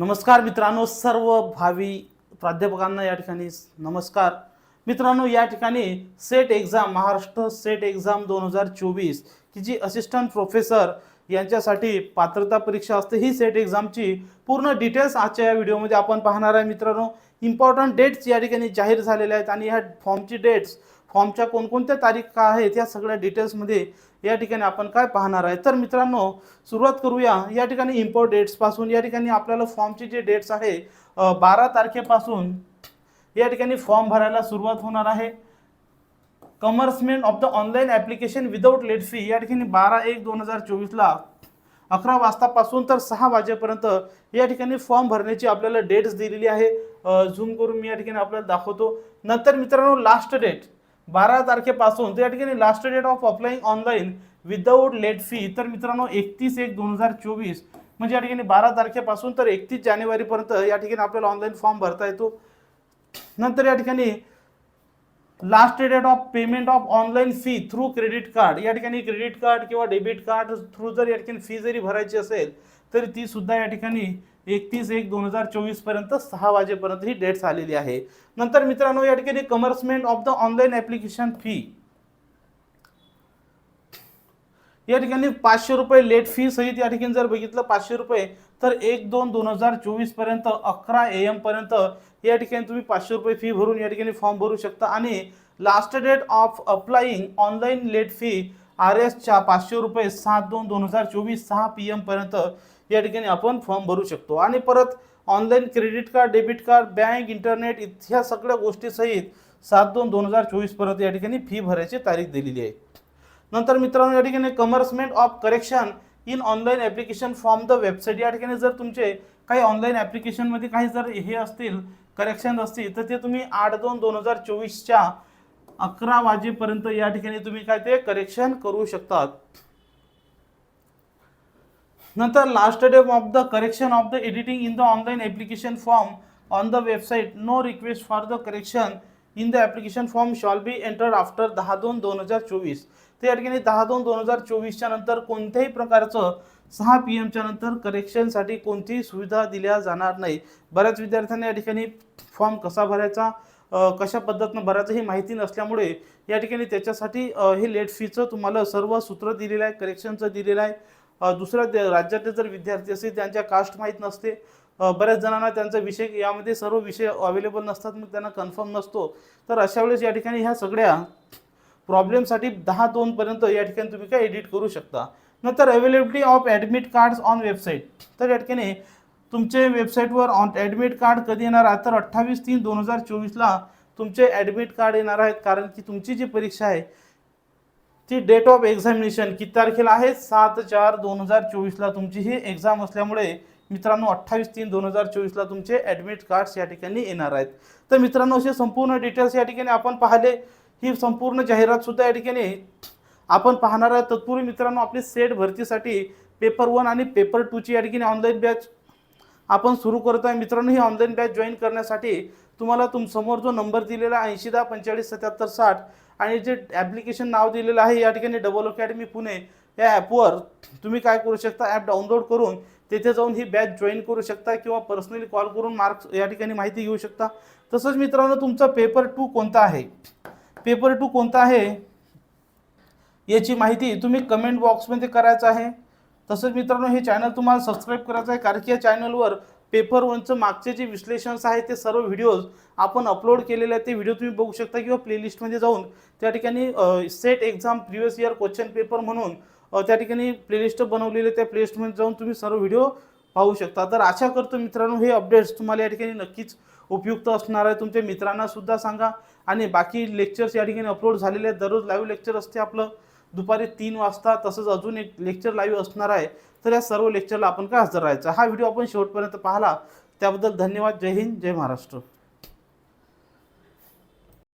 नमस्कार मित्रांनो सर्व भावी प्राध्यापकांना या ठिकाणी नमस्कार. मित्रांनो या ठिकाणी SET exam Maharashtra SET exam दोन हजार चोवीस की जी असिस्टंट प्रोफेसर यांच्यासाठी पात्रता परीक्षा असते ही सेट एक्झामची पूर्ण डिटेल्स आजच्या या व्हिडिओमध्ये आपण पाहणार आहे मित्रांनो. इम्पॉर्टंट डेट्स या ठिकाणी जाहीर झालेल्या आहेत आणि ह्या फॉर्मची डेट्स फॉर्मच्या कोणकोणत्या तारीख आहेत या सगळ्या डिटेल्समध्ये या ठिकाणी आपण काय पाहणार आहे? तर मित्रांनो सुरुवात करूया. या ठिकाणी इम्पोर्ट डेट्सपासून या ठिकाणी आपल्याला फॉर्मचे जे डेट्स आहे बारा तारखेपासून या ठिकाणी फॉर्म भरायला सुरुवात होणार आहे. Commencement of the online application without late fee या ठिकाणी बारा एक दोन हजार चोवीसला अकरा वाजतापासून तर सहा वाजेपर्यंत या ठिकाणी फॉर्म भरण्याची आपल्याला डेट्स दिलेली आहे. झूम करून मी या ठिकाणी आपल्याला दाखवतो. नंतर मित्रांनो लास्ट डेट बारा तारखेपासून तर या ठिकाणी last date of applying online without late fee तर मित्रांनो एकतीस एक दोन हजार चोवीस म्हणजे या ठिकाणी बारा तारखेपासून तर एकतीस जानेवारीपर्यंत या ठिकाणी आपल्याला ऑनलाईन फॉर्म भरता येतो. नंतर या ठिकाणी last date of payment of online fee through credit card या ठिकाणी क्रेडिट कार्ड किंवा डेबिट कार्ड थ्रू जर या ठिकाणी फी जरी भरायची असेल तरी ती सुद्धा या ठिकाणी एकतीस एक दोन हजार चोवीसपर्यंत सहा वाजेपर्यंत ही डेट्स आलेली आहे. नंतर मित्रांनो या ठिकाणी commencement of the online application fee या ठिकाणी पाचशे रुपये लेट फी सहित या ठिकाणी जर बघितलं पाचशे रुपये तर एक दोन दोन हजार चोवीसपर्यंत अकरा ए एम पर्यंत या ठिकाणी तुम्ही पाचशे रुपये फी भरून या ठिकाणी फॉर्म भरू शकता. आणि last date of applying online late fee R एसच्या पाचशे रुपये सात दोन दोन हजार चोवीस सहा पी एमपर्यंत या ठिकाणी आपण फॉर्म भरू शकतो. आणि परत online credit card debit card bank internet ह्या सगळ्या गोष्टीसहित सात दोन दोन हजार चोवीसपर्यंत या ठिकाणी फी भरायची तारीख दिलेली आहे. नंतर मित्रांनो या ठिकाणी commencement of correction in online application form the website या ठिकाणी जर तुमचे काही ऑनलाईन ॲप्लिकेशनमध्ये काही जर हे असतील करेक्शन असतील तर ते तुम्ही आठ दोन दोन हजार चोवीसच्या अकरा वाजेपर्यंत या ठिकाणी तुम्ही काय ते करेक्शन करू शकतात. नंतर last day of the correction of the editing in the online application form on the website no request for the correction in the application form shall be entered after दहा दोन दोन हजार चोवीस. तर या ठिकाणी दहा दोन दोन हजार चोवीसच्या नंतर कोणत्याही प्रकारचं सहा पी एमच्या नंतर करेक्शनसाठी कोणतीही सुविधा दिल्या जाणार नाही. बऱ्याच विद्यार्थ्यांना या ठिकाणी फॉर्म कसा भरायचा? कशा पद्धतीनं भरायचं हे माहिती नसल्यामुळे या ठिकाणी त्याच्यासाठी हे लेट फीचं तुम्हाला सर्व सूत्र दिलेलं आहे करेक्शनचं दिलेलं आहे. दुसऱ्या राज्यातले जर विद्यार्थी असतील त्यांच्या कास्ट माहीत नसते. बऱ्याच जणांना त्यांचा विषय यामध्ये सर्व विषय अवेलेबल नसतात मग त्यांना कन्फर्म नसतो. तर अशा वेळेस या ठिकाणी ह्या सगळ्या प्रॉब्लेमसाठी दहा दोनपर्यंत या ठिकाणी तुम्ही काय एडिट करू शकता. नंतर availability of admit cards on website तर या ठिकाणी तुमचे वेबसाईटवर ऑन ॲडमिट कार्ड कधी येणार आहे? तर अठ्ठावीस तीन दोन हजार चोवीसला तुमचे ॲडमिट कार्ड येणार आहेत. कारण की तुमची जी परीक्षा आहे ती डेट ऑफ एक्झामिनेशन किती तारखेला आहे? सात चार दोन हजार चोवीसला तुमची ही एक्झाम असल्यामुळे मित्रांनो अठ्ठावीस तीन दोन हजार चोवीसला तुमचे ॲडमिट कार्ड्स या ठिकाणी येणार आहेत. तर मित्रांनो असे संपूर्ण डिटेल्स या ठिकाणी आपण पाहिले. ही संपूर्ण जाहिरातसुद्धा या ठिकाणी आपण पाहणार आहे तत्पूर्वी मित्रांनो आपली सेट भरतीसाठी पेपर वन आणि पेपर टूची या ठिकाणी ऑनलाईन बॅच आपण सुरू करतो आहे मित्रांनो ही ऑनलाईन बॅच जॉईन करण्यासाठी तुम्हाला तुमसमोर जो नंबर दिलेला आहे ऐंशी दहा पंचेचाळीस सत्याहत्तर साठ आणि जे ॲप्लिकेशन नाव दिलेलं आहे या ठिकाणी डबल अकॅडमी पुणे या ॲपवर तुम्ही काय करू शकता? ॲप डाउनलोड करून तेथे जाऊन ही बॅच जॉईन करू शकता किंवा पर्सनली कॉल करून मार्क्स या ठिकाणी माहिती घेऊ शकता. तसंच मित्रांनो तुमचा पेपर टू कोणता आहे? पेपर टू कोणता आहे? याची माहिती तुम्ही कमेंट बॉक्समध्ये करायचं आहे. तसंच मित्रांनो हे चॅनल तुम्हाला सबस्क्राईब करायचं आहे कारण की या चॅनलवर पेपर वनचं मागचे जे विश्लेषन्स आहे ते सर्व व्हिडिओज आपण अपलोड केलेले आहेत. ते व्हिडिओ तुम्ही बघू शकता किंवा प्लेलिस्टमध्ये जाऊन त्या ठिकाणी SET exam previous year question paper म्हणून त्या ठिकाणी प्लेलिस्ट बनवलेले त्या प्लेलिस्टमध्ये जाऊन तुम्ही सर्व व्हिडिओ पाहू शकता. तर आशा करतो मित्रांनो हे अपडेट्स तुम्हाला या ठिकाणी नक्कीच उपयुक्त असणार आहे. तुमच्या मित्रांना सुद्धा सांगा. आणि बाकी लेक्चर्स या ठिकाणी अपलोड झालेले आहेत. दररोज लाईव्ह लेक्चर असते आपलं. दुपारी तीन वाजता तसंच अजून एक लेक्चर लाईव्ह असणार आहे. तर या सर्व लेक्चरला आपण काय हजर राहायचं? हा व्हिडिओ आपण शेवटपर्यंत पाहिला. त्याबद्दल धन्यवाद. जय हिंद. जय महाराष्ट्र.